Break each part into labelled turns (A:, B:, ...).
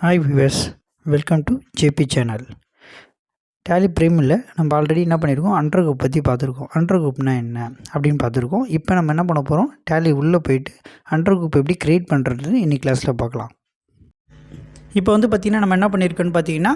A: Hi viewers welcome to JP channel daily ப்ரீமில் நம்ம already என்ன பண்ணியிருக்கோம் அண்டர் குரூப் பற்றி பார்த்துருக்கோம். அண்டர் குரூப்னா என்ன அப்படின்னு பார்த்துருக்கோம். இப்போ நம்ம என்ன பண்ண போகிறோம் டேலி உள்ளே போயிட்டு அண்டர் குரூப் எப்படி க்ரியேட் பண்ணுறது இன்னைக்கு கிளாஸில் பார்க்கலாம். இப்போ வந்து பார்த்திங்கன்னா நம்ம என்ன பண்ணியிருக்கோன்னு பார்த்தீங்கன்னா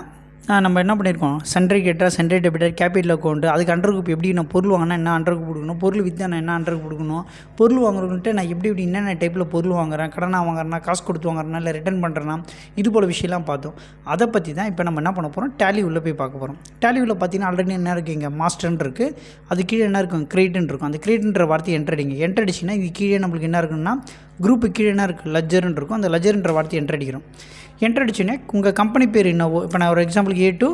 A: நம்ம என்ன பண்ணியிருக்கோம்? சென்ட்ரி கேட்டால் சென்ட்ரி டெபிட்டர் கேபிட்டல் அக்கௌண்ட் அதுக்கு அண்டர் குரூப் எப்படி நான் பொருள் வாங்கினா என்ன அண்டர் குரூப் கொடுக்கணும்? பொருள் விற்றா நான் என்ன அண்டர் கொடுக்கணும்? பொருள் வாங்குறதுன்ட்டு நான் எப்படி எப்படி என்னென்ன டைப்பில் பொருள் வாங்குறேன்? கடனாக வாங்குறேன்னா காசு கொடுத்து வாங்குறேன்னா இல்லை ரிட்டர்ன் பண்ணுறேன்னா இது போல் விஷயம்லாம் பார்த்தோம். அதை பற்றி தான் இப்போ நம்ம என்ன பண்ண போகிறோம் டேலி உள்ளே போய் பார்க்க போகிறோம் டேலி உள்ள பார்த்தீங்கன்னா ஆல்ரெடி என்ன இருக்குது இங்கே மாஸ்டர்ன்னு இருக்குது அது கீழே என்ன இருக்கும்? கிரியேட்னு இருக்கும். அந்த கிரியேட்ன்ற வார்த்தையை என்ட்ரடிங்க அடிங்க. இது கீழே நம்மளுக்கு என்ன இருக்குன்னா குரூப்பு கீழே இருக்குது லஜர்னு இருக்கும். அந்த லஜர்ன்ற வார்த்தை என்ட்ரு அடிக்கிறோம். என்ட்ரு அடிச்சோன்னே உங்கள் கம்பெனி பேர் என்னவோ இப்போ நான் ஒரு எக்ஸாம்பிளுக்கு ஏ டு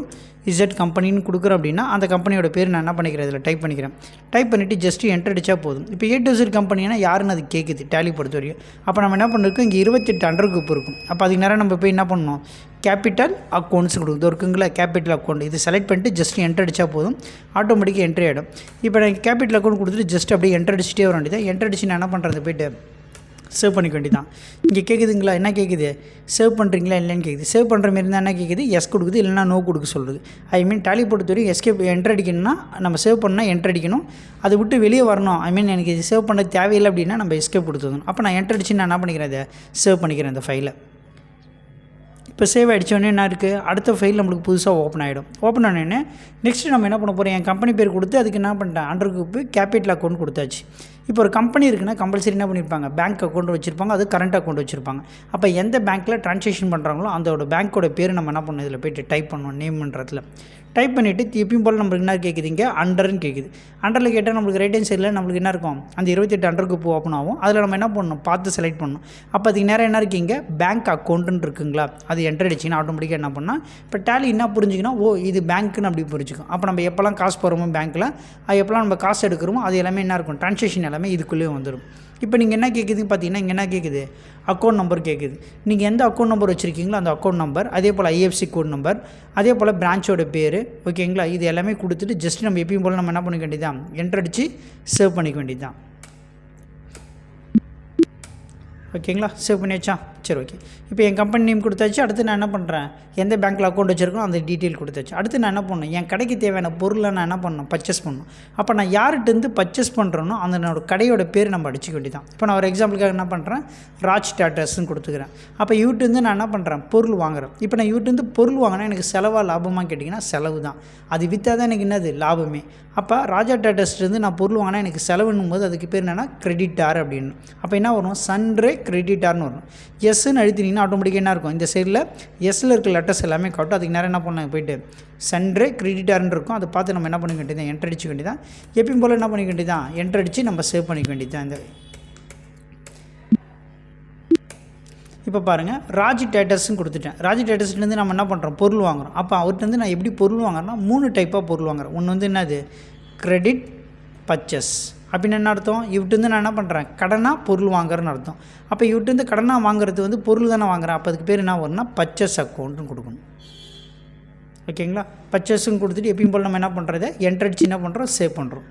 A: இசட் கம்பெனின்னு கொடுக்குறேன் அப்படின்னா அந்த கம்பெனியோட பேர் நான் என்ன பண்ணிக்கிறேன்? இதில் டைப் பண்ணிக்கிறேன். டைப் பண்ணிவிட்டு ஜஸ்ட்டு என்ட்ரு அடித்தா போதும். இப்போ ஏ டு இசட் கம்பெனினா யாருன்னு அது கேட்குது டேலி பொறுத்த வரையும். அப்போ நம்ம என்ன பண்ணிருக்கோம்? இங்கே இருபத்தெட்டு அண்டர் குரூப் இருக்கும். அப்போ அதுக்கு நேரம் நம்ம போய் என்ன பண்ணணும்? கேபிட்டல் அக்கௌண்ட்ஸ் கொடுக்குது. இருக்குங்களா கேபிட்டல் அக்கௌண்ட் இது செலக்ட் பண்ணிட்டு ஜஸ்ட் என்ட்ரு அடித்தா போதும். ஆட்டோமேட்டிக்காக என்ட்ரி ஆகிடும் இப்போ நான் கேபிட்டல் அக்கௌண்ட் கொடுத்துட்டு ஜஸ்ட் அப்படியே என்ட்ரு அடிச்சிட்டே வர வேண்டியது என்ட்ரு அடிச்சு நான் என்ன பண்ணுறது போய்ட்டு சேவ் பண்ணிக்க வேண்டியதான் இங்கே கேட்குதுங்களா என்ன கேட்குது சேவ் பண்ணுறீங்களா இல்லைன்னு கேட்குது சேவ் பண்ணுற மாரி இருந்தால் என்ன கேட்குது எஸ் கொடுக்குது இல்லைனா நோ கொடுக்க சொல்லுது. ஐ மீன் டேலி பொறுத்த வரைக்கும் எஸ்கேப் என்ட்ரு அடிக்கணும்னா நம்ம சேவ் பண்ணால் என்ட்ரு அடிக்கணும். அதை விட்டு வெளியே வரணும். ஐ மீன் எனக்கு இது சேவ் பண்ண தேவையில்லை அப்படின்னா நம்ம எஸ்கேப் கொடுத்துடணும் அப்போ நான் என்ட்ரு அடிச்சு நான் என்ன பண்ணிக்கிறேன் அதை சேவ் பண்ணிக்கிறேன் இந்த ஃபைலை இப்போ சேவ் ஆகிடுச்சோடனே என்ன இருக்குது அடுத்த ஃபைல் நம்மளுக்கு புதுசாக ஓப்பன் ஆகிடும் ஓப்பன் ஆனோடனே நெக்ஸ்ட்டு நம்ம என்ன பண்ண போகிறோம் என் கம்பெனி பேர் கொடுத்து அதுக்கு என்ன பண்ணிட்டேன்? அண்டர் குரூப்பு கேபிட்டல் அக்கௌண்ட் கொடுத்தாச்சு. இப்போ ஒரு கம்பெனி இருக்குன்னா கம்பல்சரி என்ன பண்ணியிருப்பாங்க பேங்க் அக்கௌண்ட் வச்சுருப்பாங்க அது கரண்ட் அக்கௌண்ட் வச்சுருப்பாங்க. அப்போ எந்த பேங்க்கில் ட்ரான்சாக்ஷன் பண்ணுறாங்களோ அதோட பேங்க்கோட பேர் நம்ம என்ன பண்ணணும்? இதில் போய்ட்டு டைப் பண்ணணும் நேம்ன்றதில் டைப் பண்ணிவிட்டு திருப்பியும் போல் நம்மளுக்கு என்ன கேட்குது இங்கே அண்டர்னு கேட்குது அண்டரில் கேட்டால் நம்மளுக்கு ரைட் ஹேண்ட் சைடில் நம்மளுக்கு என்ன இருக்கும்? அந்த இருபத்தெட்டு அண்டர் குரூப் ஓப்பன் ஆகும். அதில் நம்ம என்ன பண்ணணும்? பார்த்து செலக்ட் பண்ணணும். அப்போ அதுக்கு நேரம் என்ன இருக்கீங்க? பேங்க் அக்கௌண்ட்டுன்னு இருக்குங்களா? அது என்டர் அடிச்சிங்கன்னா ஆட்டோமேட்டிக்காக என்ன பண்ணால் இப்போ டேலி என்ன புரிஞ்சுக்கன்னா ஓ இது பேங்க்குன்னு அப்படி புரிஞ்சுக்கும். அப்போ நம்ம எப்போல்லாம் காசு போகிறோமோ பேங்க்கில் அது எப்போல்லாம் நம்ம காசு எடுக்கிறோமோ அது எல்லாமே என்ன இருக்கும்? ட்ரான்சாக்ஷன் எல்லாமே இதுக்குள்ளேயே வந்துடும் இப்போ நீங்கள் என்ன கேட்குதுன்னு பார்த்தீங்கன்னா இங்கே என்ன கேட்குது அக்கௌண்ட் நம்பர் கேட்குது நீங்கள் எந்த அக்கௌண்ட் நம்பர் வச்சுருக்கீங்களோ அந்த அக்கௌண்ட் நம்பர் அதே போல் ஐஎஃப்சி கோட் நம்பர் அதே போல் பிரான்ச்சோட பேர் ஓகேங்களா இது எல்லாமே கொடுத்துட்டு ஜஸ்ட் நம்ம எப்பயும் போல் நம்ம என்ன பண்ணிக்க வேண்டியதான் என்ட்ரடிச்சு சேவ் பண்ணிக்க வேண்டியதுதான். ஓகேங்களா? சேவ் பண்ணியாச்சா சரி ஓகே. இப்போ என் கம்பெனி நேம் கொடுத்தாச்சு. அடுத்து நான் என்ன பண்ணுறேன் எந்த பேங்க்கில் அக்கௌண்ட் வச்சுருக்கோ அந்த டீட்டெயில் கொடுத்தாச்சு. அடுத்து நான் என்ன பண்ணணும்? என் கடைக்கு தேவையான பொருளை நான் என்ன பண்ணணும்? பர்ச்சேஸ் பண்ணணும். அப்போ நான் யார்கிட்டருந்து பர்ச்சேஸ் பண்ணுறேனோ அந்த என்னோட கடையோட பேர் நம்ம அடிச்சுக்க வேண்டியதான் இப்போ நான் ஒரு எக்ஸாம்பிளுக்காக என்ன பண்ணுறேன் ராஜ் டாட்டர்ஸ்ன்னு கொடுத்துக்கிறேன். அப்போ யூட்டேருந்து நான் என்ன பண்ணுறேன் பொருள் வாங்குகிறேன் இப்போ நான் யூட்டேருந்து பொருள் வாங்கினா எனக்கு செலவாக லாபமாக கேட்டிங்கன்னா செலவு தான் அது விற்றா தான் எனக்கு என்னது? லாபமே. அப்போ ராஜா டாட்டஸ்லேருந்து நான் பொருள் வாங்கினா எனக்கு செலவுன்னும் போது அதுக்கு பேர் என்னென்னா கிரெடிட்டார் அப்படின்னு. அப்போ என்ன வரும்? சன்ரே கிரெடிட்டார்னு வரும். எஸ்ன்னு அழுத்தினீங்கன்னா ஆட்டோமேட்டிக்காக என்ன இருக்கும்? இந்த சைடில் எஸ்ஸில் இருக்க லெட்டர்ஸ் எல்லாமே காட்டும். அதுக்கு நேரம் என்ன பண்ண போயிட்டு சன்ரே கிரெடிட்டார்னு இருக்கும். அதை பார்த்து நம்ம என்ன பண்ணிக்க வேண்டியதான் என்டர் அடிக்க வேண்டியதான் எப்பயும் போல் என்ன பண்ணிக்க வேண்டியதான் என்டர் அடித்து நம்ம சேவ் பண்ணிக்க வேண்டியதான் இந்த இப்போ பாருங்கள் ராஜ் டேட்டர்ஸ்னு கொடுத்துட்டேன். ராஜ் டேட்டர்ஸ்லேருந்து நம்ம என்ன பண்ணுறோம் பொருள் வாங்குறோம். அப்போ அவர்கிட்டருந்து நான் எப்படி பொருள் வாங்குறேன்னா மூணு டைப்பாக பொருள் வாங்குறேன். ஒன்று வந்து என்னது? கிரெடிட் பர்ச்சஸ் அப்படின்னு என்ன அர்த்தம்? இவர்கிட்டருந்து நான் என்ன பண்ணுறேன் கடனாக பொருள் வாங்குறேன்னு அர்த்தம். அப்போ இவர்கிட்டருந்து கடனாக வாங்குறது வந்து பொருள் தானே வாங்குறேன். அப்போ அதுக்கு பேர் என்ன வரும்னா பர்ச்சஸ் அக்கௌண்ட்டுன்னு கொடுக்கணும். ஓகேங்களா பர்ச்சேஸும் கொடுத்துட்டு எப்பயும் போல் நம்ம என்ன பண்ணுறது என்ட்ரடிச்சு என்ன பண்ணுறோம் சேவ் பண்ணுறோம்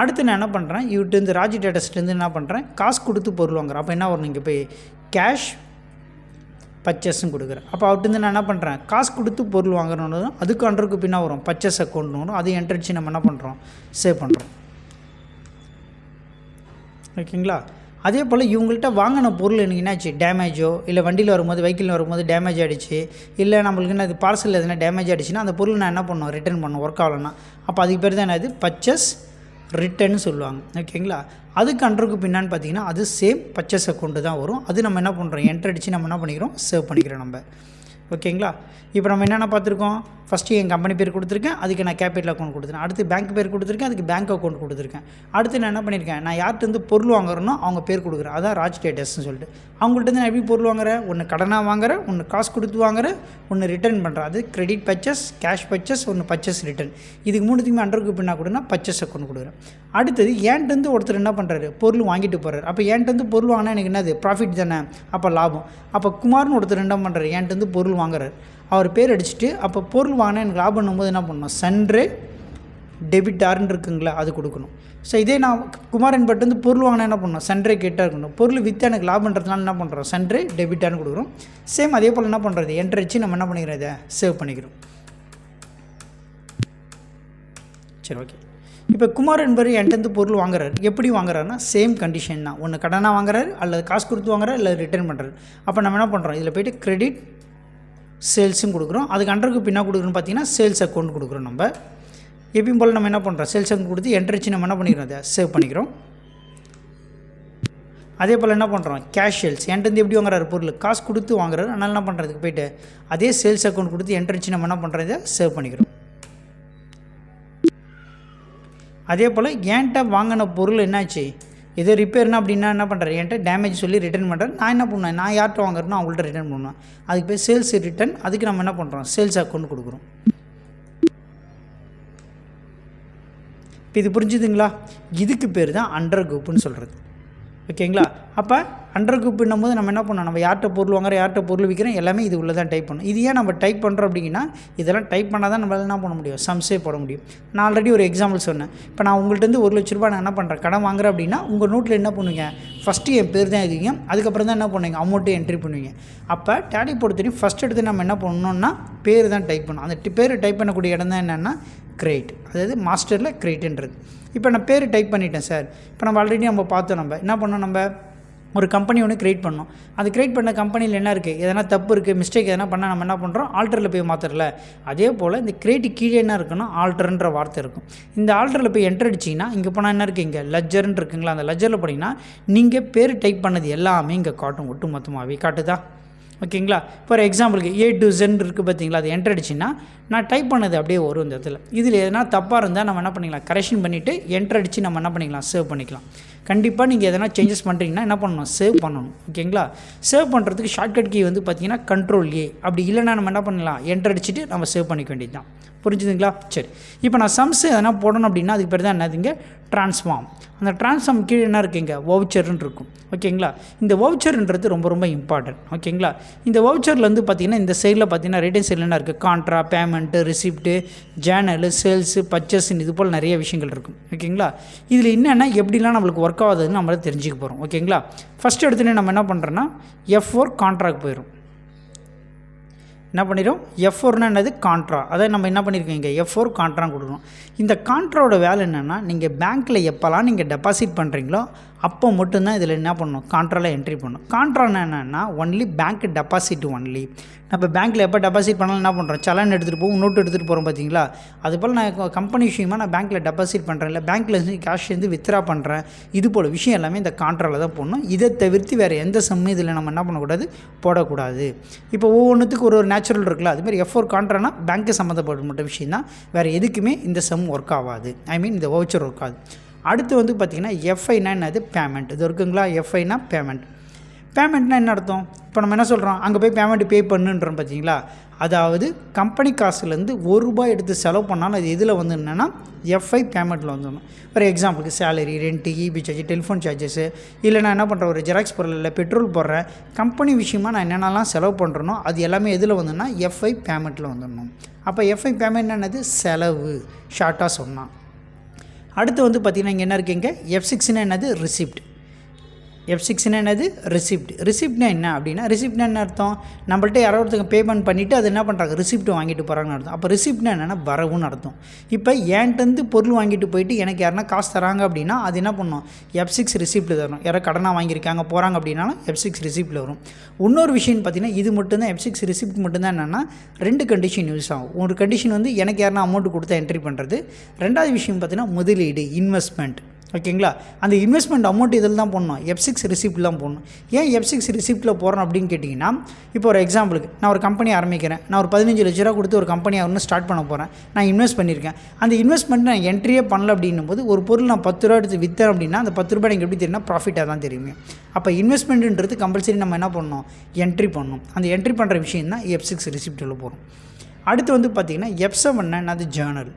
A: அடுத்து நான் என்ன பண்ணுறேன் இவர்கிட்டருந்து ராஜ் டேட்டஸ்லேருந்து என்ன பண்ணுறேன் காசு கொடுத்து பொருள் வாங்குறேன். அப்போ என்ன வரும் இங்கே போய்? கேஷ் பர்ச்சேஸும் கொடுக்குறேன். அப்போ அவர்கிட்ட நான் என்ன பண்ணுறேன் காசு கொடுத்து பொருள் வாங்குறோன்னு அதுக்கு அண்டருக்கு பின்னா வரும். பர்ச்சேஸ் அக்கௌண்ட்னு வரும். அதையும் என்ட்ரடிச்சு நம்ம என்ன பண்ணுறோம் சேவ் பண்ணுறோம் ஓகேங்களா? அதே போல் இவங்கள்ட்ட வாங்கின பொருள் எனக்கு என்னாச்சு? டேமேஜோ இல்லை வண்டியில் வரும்போது வெஹிக்கிளில் வரும்போது டேமேஜ் ஆகிடுச்சு இல்லை நம்மளுக்கு என்ன இது பார்சல் எதுனா டேமேஜ் ஆகிடுச்சுன்னா அந்த பொருள் நான் என்ன பண்ணுவோம் ரிட்டர்ன் பண்ணணும் ஒர்க் ஆகலைன்னா. அப்போ அதுக்கு பேர் தான் என்னது? பர்ச்சஸ் ரிட்டர்ன்னு சொல்லுவாங்க. ஓகேங்களா அதுக்கு அண்டருக்கு பின்னான்னு பார்த்தீங்கன்னா அது சேம் பர்ச்சேஸ் அக்கௌண்ட்டு தான் வரும். அது நம்ம என்ன பண்ணுறோம் என்டர் அடித்து நம்ம என்ன பண்ணிக்கிறோம்? சேவ் பண்ணிக்கிறோம் நம்ம. ஓகேங்களா? இப்போ நம்ம என்னென்ன பார்த்துருக்கோம்? ஃபஸ்ட்டு என் கம்பெனி பேர் கொடுத்துருக்கேன். அதுக்கு நான் கேபிட்டல் அக்கௌண்ட் கொடுத்துருக்கேன். அடுத்து பேங்க் பேர் கொடுத்துருக்கேன். அதுக்கு பேங்க் அக்கௌண்ட் கொடுத்துருக்கேன். அடுத்து நான் என்ன பண்ணியிருக்கேன் நான் யார்கிட்ட பொருள் வாங்குறேனோ அவங்க பேர் கொடுக்குறேன். அதான் ராஜ் டேட்டஸ்ன்னு சொல்லிட்டு. அவங்கள்ட்ட நான் எப்படி பொருள் வாங்குறேன்? ஒன்று கடனாக வாங்குறேன். ஒன்று காசு கொடுத்து வாங்குறேன். ஒன்று ரிட்டர்ன் பண்ணுறேன் அது கிரெடிட் பர்ச்சஸ் கேஷ் பர்ச்சஸ் ஒன்று பர்ச்சஸ் ரிட்டர்ன் இதுக்கு மூணுத்துக்குமே அண்டர் அண்டருக்கு பின்னா கொடுன்னா பர்ச்சஸ் அக்கௌண்ட் கொடுக்குறேன். அடுத்தது ஏன்ட்டேருந்து ஒருத்தர் என்ன பண்ணுறாரு பொருள் வாங்கிட்டு போகிறார் அப்போ ஏன்ட்டேருந்து பொருள் வாங்கினா எனக்கு என்னது? ப்ராஃபிட் தானே? அப்போ லாபம். அப்போ குமார்னு ஒருத்தர் என்ன பண்ணுறாரு ஏன்ட்டேருந்து பொருள் வாங்குறாரு. அவர் பேர் அடிச்சுட்டு அப்போ பொருள் வாங்கினா எனக்கு லாபம் போது என்ன பண்ணணும்? சன்றே டெபிட்டார்னு இருக்குங்களா அது கொடுக்கணும். ஸோ இதே நான் குமாரன் பட்டு வந்து பொருள் வாங்கினா என்ன பண்ணணும்? சன்ரே கேட்டாக இருக்கணும். பொருள் விற்று எனக்கு லாபன்றதுனால என்ன பண்ணுறோம் சன்ரே டெபிட்டார்னு கொடுக்குறோம். சேம் அதே போல் என்ன பண்ணுறது என்ட்ரு வச்சு நம்ம என்ன பண்ணிக்கிறோம்? இதை சேவ் பண்ணிக்கிறோம். சரி ஓகே இப்போ குமார் என்பவர் என்கிட்ட பொருள் வாங்குறாரு. எப்படி வாங்குறாருன்னா சேம் கண்டிஷன் தான். ஒன்று கடனாக வாங்குறாரு அல்லது காசு கொடுத்து வாங்குறாரு இல்லை ரிட்டர்ன் பண்ணுறாரு அப்போ நம்ம என்ன பண்ணுறோம் இதில் போய்ட்டு கிரெடிட் சேல்ஸும் கொடுக்குறோம். அதுக்கு அண்டருக்கு பின்னா கொடுக்குறோன்னு பார்த்தீங்கன்னா சேல்ஸ் அக்கௌண்ட் கொடுக்குறோம் நம்ம. எப்பயும் போல் நம்ம என்ன பண்ணுறோம் சேல்ஸ் அக்கௌண்ட் கொடுத்து என்ட்ரிச்சு நம்ம என்ன பண்ணிக்கிறோம்? அதை சேவ் பண்ணிக்கிறோம். அதே போல் என்ன பண்ணுறோம் கேஷ் சேல்ஸ் என்கிட்ட எப்படி வாங்குறாரு பொருள்? காசு கொடுத்து வாங்குறாரு. அதனால் என்ன பண்ணுறதுக்கு போயிட்டு அதே சேல்ஸ் அக்கௌண்ட் கொடுத்து என்ட்ரிச்சு நம்ம என்ன பண்ணுறோம் சேவ் பண்ணிக்கிறோம். அதே போல் என்கிட்ட வாங்கின பொருள் என்னாச்சு? எது ரிப்பேர்னா அப்படின்னா என்ன பண்ணுறாரு என்கிட்ட டேமேஜ் சொல்லி ரிட்டர்ன் பண்ணுறேன் நான் என்ன பண்ணுவேன்? நான் யார்கிட்ட வாங்குறேனோ அவங்கள்ட்ட ரிட்டர்ன் பண்ணுவேன். அதுக்கு போய் சேல்ஸ் ரிட்டர்ன் அதுக்கு நம்ம என்ன பண்ணுறோம் சேல்ஸ் அக்கௌண்ட் கொடுக்குறோம். இப்போ இது புரிஞ்சுதுங்களா? இதுக்கு பேர் தான் அண்டர் குரூப்புன்னு சொல்கிறது ஓகேங்களா? அப்போ அண்டர் குரூப் போது நம்ம என்ன பண்ணோம் நம்ம யார்கிட்ட பொருள் வாங்குற யார்கிட்ட பொருள் விற்கிறோம் எல்லாமே இது உள்ளே தான் டைப் பண்ணணும். இது ஏன் நம்ம டைப் பண்ணுறோம் அப்படின்னா இதெல்லாம் டைப் பண்ணால் தான் நம்மளால் என்ன பண்ண முடியும்? சம்ஸே போட முடியும். நான் ஆல்ரெடி ஒரு எக்ஸாம்பிள் சொன்னேன். இப்போ நான் உங்கள்கிட்ட ஒரு லட்ச ரூபாய் நான் என்ன பண்ணுறேன் கடன் வாங்குறேன் அப்படின்னா உங்கள் நோட்டில் என்ன பண்ணுவீங்க? ஃபஸ்ட்டு என் பேர் தான் எழுதுவீங்க. அதுக்கப்புறம் தான் என்ன பண்ணுவீங்க? அமௌண்ட்டு என்ட்ரி பண்ணுவீங்க. அப்போ டேடி பொறுத்தவரையும் ஃபஸ்ட் எடுத்து நம்ம என்ன பண்ணணும்னா பேர் தான் டைப் பண்ணணும். அந்த பேர் டைப் பண்ணக்கூடிய இடம் தான் என்னென்னா கிரேட் அதாவது மாஸ்டரில் கிரேட்டுன்றது இப்போ நான் பேர் டைப் பண்ணிட்டேன் சார் இப்போ நம்ம ஆல்ரெடி நம்ம பார்த்தோம் நம்ம. என்ன பண்ணோம் நம்ம? ஒரு கம்பெனி ஒன்று க்ரியேட் பண்ணோம். அது க்ரியேட் பண்ண கம்பெனியில் என்ன இருக்குது எதனா தப்பு இருக்குது மிஸ்டேக் எதனா பண்ணால் நம்ம என்ன பண்ணுறோம் ஆல்டரில் போய் மாற்றல அதே போல் இந்த கிரியேட்டு கீழே என்ன இருக்குன்னா ஆல்டர்ன்ற வார்த்தை இருக்கும். இந்த ஆல்டரில் போய் என்டர் அடிச்சிங்கன்னா இங்கே போனால் என்ன இருக்குது இங்கே? லஜ்ஜர்னு இருக்குங்களா? அந்த லஜ்ஜரில் போனீங்கன்னா நீங்கள் பேர் டைப் பண்ணது எல்லாமே இங்கே காட்டும் ஒட்டு மொத்தமாகவே காட்டுதா? ஓகேங்களா? ஃபார் எக்ஸாம்பிளுக்கு ஏ டு ஜென் இருக்குது பார்த்தீங்களா அது என்டர் அடிச்சுன்னா நான் டைப் பண்ணது அப்படியே வரும் இந்த இடத்துல. இதில் எதனா தப்பாக இருந்தால் நம்ம என்ன பண்ணிக்கலாம்? கரெக்ஷன் பண்ணிவிட்டு என்டர் அடித்து நம்ம என்ன பண்ணிக்கலாம்? சேவ் பண்ணிக்கலாம். கண்டிப்பாக நீங்கள் எதனா சேஞ்சஸ் பண்ணுறீங்கன்னா என்ன பண்ணணும்? சேவ் பண்ணணும். ஓகேங்களா? சேவ் பண்ணுறதுக்கு ஷார்ட்கட் கீ வந்து பார்த்தீங்கன்னா கண்ட்ரோல் ஏ அப்படி இல்லைன்னா நம்ம என்ன பண்ணலாம்? என்டர் அடிச்சுட்டு நம்ம சேவ் பண்ணிக்க வேண்டியது தான் புரிஞ்சுதுங்களா? சரி. இப்போ நான் சம்ஸ் எதனா போடணும் அப்படின்னா அதுக்கு பேர் தான் என்னதுங்க? ட்ரான்ஸ்ஃபார்ம் அந்த ட்ரான்ஸ்ஃபார்ம் கீழே என்ன இருக்குங்க? வவுச்சர்னு இருக்கும். ஓகேங்களா? இந்த வவுச்சர்ன்றது ரொம்ப ரொம்ப இம்பார்ட்டன்ட் ஓகேங்களா? இந்த வவுச்சரில் வந்து பார்த்திங்கன்னா இந்த சைடில் பார்த்தீங்கன்னா ரைட் சைடில் என்ன இருக்குது contra payment receipt journal sales பர்ச்சேஸ்ன்னு இது போல் நிறைய விஷயங்கள் இருக்கும். ஓகேங்களா? இதில் என்னென்னா எப்படிலாம் நம்மளுக்கு ஒர்க் ஆகுதுன்னு நம்ம தெரிஞ்சுக்க போகிறோம் ஓகேங்களா ஃபஸ்ட் எடுத்துகிட்டு நம்ம என்ன பண்ணுறோன்னா எஃப் ஃபோர் கான்ட்ராக்ட் போயிடும் என்ன பண்ணிடும் எஃப் ஃபோர்னா என்னது? கான்ட்ரா அதை நம்ம என்ன பண்ணியிருக்கோம் இங்கே? எஃப் ஃபோர் கான்ட்ரா கொடுக்கணும். இந்த கான்ட்ராவோட வேலை என்னென்னா நீங்கள் பேங்க்கில் எப்போல்லாம் நீங்கள் டெபாசிட் பண்ணுறீங்களோ அப்போ மட்டும்தான் இதில் என்ன பண்ணணும் கான்ட்ராவில் என்ட்ரி பண்ணணும் கான்ட்ரானா என்னென்னா ஒன்லி பேங்க் டெபாசிட் ஒன்லி நம்ம பேங்க்கில் எப்போ டெபாசிட் பண்ணாலும் என்ன பண்ணுறோம் சலான் எடுத்துகிட்டு போகும் நோட்டு எடுத்துகிட்டு போகிறோம் பார்த்தீங்களா அதுபோல் நான் கம்பெனி விஷயமா நான் பேங்க்கில் டெபாசிட் பண்ணுறேன் இல்லை பேங்க்கில் இருந்து கேஷ் வந்து வித்ரா பண்ணுறேன் இது போல் விஷயம் எல்லாமே இந்த கான்ட்ராவில் தான் போடணும். இதை தவிர்த்து வேறு எந்த சம்மும் இதில் நம்ம என்ன பண்ணக்கூடாது? போடக்கூடாது. இப்போ ஒவ்வொன்றுத்துக்கு ஒரு ஒரு நேச்சுரல் இருக்குல்ல? அதுமாதிரி எஃப் ஒரு கான்ட்ரானா பேங்க்கு சம்மந்தப்பட்ட விஷயம் தான் வேறு எதுக்குமே இந்த செம் ஒர்க் ஆகாது. ஐ மீன் இந்த வவுச்சர் ஒர்க் ஆகுது. அடுத்து வந்து பார்த்திங்கன்னா எஃப்ஐனா என்னது? பேமெண்ட் இது இருக்குங்களா? எஃப்ஐனா பேமெண்ட் பேமெண்ட்னா என்ன அர்த்தம்? இப்போ நம்ம என்ன சொல்கிறோம் அங்கே போய் பேமெண்ட் பே பண்ணுன்றோம் பார்த்தீங்களா? அதாவது கம்பெனி காசுலேருந்து ஒரு ரூபாய் எடுத்து செலவு பண்ணாலும் அது எதில் வந்து என்னென்னா எஃப்ஐ பேமெண்ட்டில் வந்துடணும். ஃபார் எக்ஸாம்பிளுக்கு salary rent EB charge telephone charges இல்லை நான் என்ன பண்ணுறேன் ஒரு ஜெராக்ஸ் பொருள் இல்லை பெட்ரோல் போடுறேன். கம்பெனி விஷயமாக நான் என்னென்னலாம் செலவு பண்ணுறேனோ அது எல்லாமே எதில் வந்துன்னா எஃப்ஐ பேமெண்ட்டில் வந்துடணும். அப்போ எஃப்ஐ பேமெண்ட் என்னது? செலவு. ஷார்ட்டாக சொன்னால் அடுத்து வந்து பார்த்திங்கன்னா இங்கே என்ன இருக்குங்க எஃப் சிக்ஸ்னால் என்னது? ரிசிப்ட் எஃப் சிக்ஸ்னா என்னது? ரிசிப்ட் ரிசிப்ட்னா என்ன அப்படின்னா ரிசிப்ட்னா என்ன அர்த்தம்? நம்மள்ட்ட யாரோ ஒருத்தங்க பேமெண்ட் பண்ணிவிட்டு அது என்ன பண்ணுறாங்க ரிசிப்ட் வாங்கிட்டு போகிறாங்கன்னு அர்த்தம். அப்போ ரிசிப்ட்னா என்னென்னா வரவுன்னு அர்த்தம். இப்போ ஏன்ட்டேருந்து பொருள் வாங்கிட்டு போயிட்டு எனக்கு யாருன்னா காசு தராங்க அப்படின்னா அது என்ன பண்ணும்? எஃப் சிக்ஸ் ரிசிப்ட் தரணும். யாரோ கடனாக வாங்கியிருக்காங்க போகிறாங்க அப்படின்னாலும் எஃப் சிக்ஸ் ரிசிப்ட்டில் வரும். இன்னொரு விஷயம்னு பார்த்தீங்கன்னா இது மட்டும்தான். எஃப் சிக்ஸ் ரிசிப்ட் மட்டும்தான் என்னென்னா ரெண்டு கண்டிஷன் யூஸ் ஆகும். ஒரு கண்டிஷன் வந்து எனக்கு யாருனா அமௌண்ட் கொடுத்தா என்ட்ரி பண்ணுறது ரெண்டாவது விஷயம் பார்த்தீங்கன்னா முதலீடு இன்வெஸ்ட்மெண்ட் ஓகேங்களா? அந்த இன்வெஸ்ட்மெண்ட் அமௌண்ட் இதில் தான் போடணும். எஃப் சிக்ஸ் ரிசிப்ட் தான் போடணும். ஏன் எஃப் சிக்ஸ் ரிசிப்ட்டில் போகிறோம் அப்படின்னு கேட்டிங்கன்னா இப்போ ஒரு எக்ஸாம்பிளுக்கு நான் ஒரு கம்பெனி ஆரம்பிக்கிறேன். நான் ஒரு பதினஞ்சு லட்ச ரூபா கொடுத்து ஒரு கம்பெனி ஒன்று ஸ்டார்ட் பண்ண போகிறேன் நான் இன்வெஸ்ட் பண்ணியிருக்கேன். அந்த இன்வெஸ்ட்மெண்ட் நான் என்ட்ரியே பண்ணல அப்படின்னும் போது ஒரு பொருள் நான் பத்து ரூபா எடுத்து விற்றேன் அப்படின்னா அந்த பத்து ரூபாய் எனக்கு எப்படி தெரியும்னா ப்ராஃபிட்டாக தான் தெரியுமே. அப்போ இன்வெஸ்ட்மெண்ட்டுன்றது கம்பல்சரி நம்ம என்ன பண்ணணும்? என்ட்ரி பண்ணணும். அந்த என்ட்ரி பண்ணுற விஷயம் தான் எஃப் சிக்ஸ் ரிசிப்ட்டில் போகிறோம் அடுத்து வந்து பார்த்திங்கன்னா எஃப் செவன்னா என்னது? ஜேர்னல்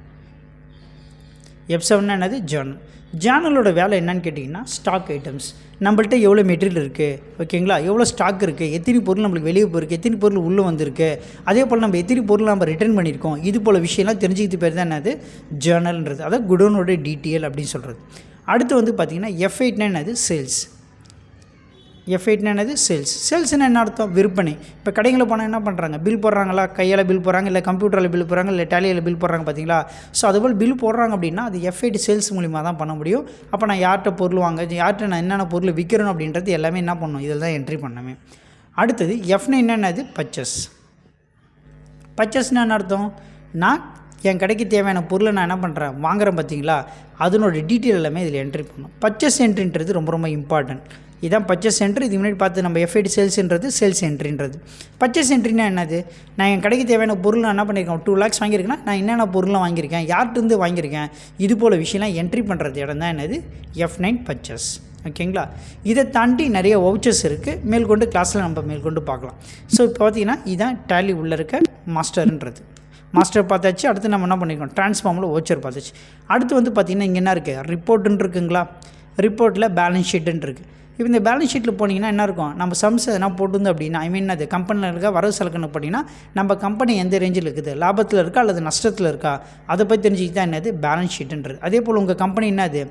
A: எஃப் செவன் என்னது? ஜேர்னல் ஜேர்னலோட வேலை என்னன்னு கேட்டிங்கன்னா ஸ்டாக் ஐட்டம்ஸ் நம்மள்ட்ட எவ்வளோ மெட்டீரியல் இருக்குது ஓகேங்களா? எவ்வளோ ஸ்டாக் இருக்குது எத்தனை பொருள் நம்மளுக்கு வெளியே போயிருக்கு? எத்தனை பொருள் உள்ளே வந்திருக்கு? அதே போல் நம்ம எத்தனை பொருள் நம்ம ரிட்டர்ன் பண்ணியிருக்கோம்? இது போல் விஷயம்லாம் தெரிஞ்சுக்கிட்டு பேர் தான் என்னது? ஜேர்னல்ன்றது அதாவது குடோனோட டீட்டெயில் அப்படின்னு சொல்கிறது அடுத்து வந்து பார்த்திங்கன்னா எஃப் என்னது? சேல்ஸ் எஃப் என்னது? சேல்ஸ் சேல்ஸ்னால் என்ன அர்த்தம்? விற்பனை. இப்போ கடைகளில் போனால் என்ன பண்ணுறாங்க பில் போடுறாங்களா? கையால் பில் போடுறாங்க? இல்லை கம்ப்யூட்டரில் பில் போடுறாங்க? இல்லை டேலியில் பில் போடுறாங்க பார்த்தீங்களா ஸோ அதுபோல் பில் போடுறாங்க அப்படின்னா அது எஃபெக்ட் சேல்ஸ் மூலிமா தான் பண்ண முடியும். அப்போ நான் யார்கிட்ட பொருள் வாங்க யார்கிட்ட நான் என்னென்ன பொருள் விற்கிறேன் அப்படின்றது எல்லாமே என்ன பண்ணணும் இதில் தான் என்ட்ரி பண்ணணுமே அடுத்தது எஃப்னு என்னென்னது பர்ச்சஸ் பர்ச்சஸ்னா என்ன அர்த்தம்? நான் என் கடைக்கு தேவையான பொருளை நான் என்ன பண்ணுறேன் வாங்குறேன் பார்த்தீங்களா அதனோட டீட்டெயில் எல்லாமே இதில் என்ட்ரி பண்ணணும் பர்ச்சஸ் என்ட்ரின்றது ரொம்ப ரொம்ப இம்பார்ட்டன்ட் இதான் பர்ச்சேஸ் சென்டர் இது முன்னாடி பார்த்து நம்ம எஃப்ஐடி சேல்ஸ்ன்றது சேல்ஸ் என்ட்ரின்றது பர்ச்சேஸ் என்ட்ரினா என்னது? நான் என் கடைக்கு தேவையான பொருள் நான் என்ன பண்ணியிருக்கேன் டூ லேக்ஸ் வாங்கியிருக்கேன்னா நான் என்னென்ன பொருள்லாம் வாங்கியிருக்கேன்? யார்கிட்டருந்து வாங்கியிருக்கேன்? இது போல் விஷயம்லாம் என்ட்ரி பண்ணுறது இடம் தான் என்னது? எஃப் நைன் பர்ச்சேஸ் ஓகேங்களா இதை தாண்டி நிறைய வவுச்சர்ஸ் இருக்குது மேற்கொண்டு கிளாஸில் நம்ம மேற்கொண்டு பார்க்கலாம். ஸோ இப்போ பார்த்தீங்கன்னா இதுதான் டேலி உள்ளே இருக்க மாஸ்டர்ன்றது மாஸ்டர் பார்த்தாச்சு. அடுத்து நம்ம என்ன பண்ணியிருக்கோம் ட்ரான்ஸ்ஃபார்மில் ஓச்சர் பார்த்தாச்சு. அடுத்து வந்து பார்த்திங்கன்னா இங்கே என்ன இருக்குது ரிப்போர்ட்டுன்னு இருக்குங்களா ரிப்போர்ட்டில் பேலன்ஸ் ஷீட்டுன்னு இருக்குது இப்போ இந்த பேலன்ஸ் ஷீட்டில் போனீங்கன்னா என்ன இருக்கும்? நம்ம சம்ஸ் எதனா போட்டுருந்தோம் அப்படின்னா ஐ மீன் அது கம்பெனியில் இருக்க வரவு செலக்கணும் பண்ணிங்கன்னா நம்ம கம்பெனி எந்த ரேஞ்சில் இருக்குது? லாபத்தில் இருக்கா? அல்லது நஷ்டத்தில் இருக்கா? அதை பற்றி தெரிஞ்சுக்கிட்டு தான் என்னது? பேலன்ஸ் ஷீட்டுன்றது அதே போல் உங்கள் கம்பெனி என்னது?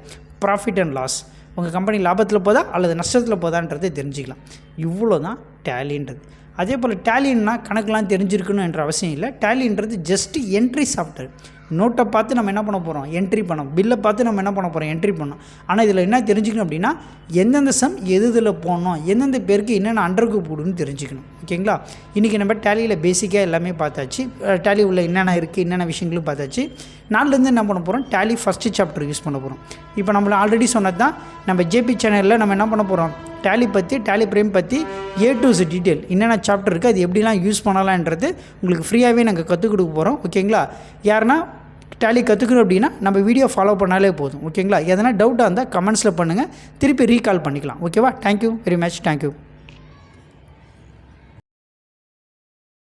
A: ப்ராஃபிட் அண்ட் லாஸ் உங்கள் கம்பெனி லாபத்தில் போதா? அல்லது நஷ்டத்தில் போதான்றதை தெரிஞ்சுக்கலாம். இவ்வளோ தான் டேலின்றது அதே போல் டேலின்னா கணக்கெலாம் தெரிஞ்சிருக்கணும் என்ற அவசியம் இல்லை. டேலின்றது ஜஸ்ட்டு என்ட்ரி சாஃப்ட்வேர் நோட்டை பார்த்து நம்ம என்ன பண்ண போகிறோம் என்ட்ரி பண்ணோம். பில்லை பார்த்து நம்ம என்ன பண்ண போகிறோம் என்ட்ரி பண்ணோம். ஆனால் இதில் என்ன தெரிஞ்சுக்கணும் அப்படின்னா எந்தெந்த சம் எது இதில் போடணும்? எந்தெந்த பேருக்கு என்னென்ன அண்டருக்கு போடுன்னு தெரிஞ்சுக்கணும். ஓகேங்களா? இன்றைக்கி நம்ம டேலியில் பேசிக்காக எல்லாமே பார்த்தாச்சு. டேலி உள்ள என்னென்ன இருக்குது என்னென்ன விஷயங்களும் பார்த்தாச்சு. நாலுலேருந்து என்ன பண்ண போகிறோம் டேலி ஃபஸ்ட்டு சாப்டர் யூஸ் பண்ண போகிறோம் இப்போ நம்மளை ஆல்ரெடி சொன்னது தான் நம்ம ஜேபி சேனலில் நம்ம என்ன பண்ண போகிறோம் டேலி பற்றி டேலி பிரேம் பற்றி ஏ டு சி டீட்டெயில் என்னென்ன சாப்டர் இருக்குது அது எப்படிலாம் யூஸ் பண்ணலான்றது உங்களுக்கு ஃப்ரீயாகவே நாங்கள் கற்றுக் கொடுக்க போகிறோம் ஓகேங்களா? யாருன்னா டேலி கற்றுக்கணும் அப்படின்னா நம்ம வீடியோ ஃபாலோ பண்ணாலே போதும் ஓகேங்களா எதனா டவுட்டாக இருந்தால் கமெண்ட்ஸில் பண்ணுங்கள் திருப்பி ரீகால் பண்ணிக்கலாம் ஓகேவா தேங்க்யூ வெரி மச் தேங்க்யூ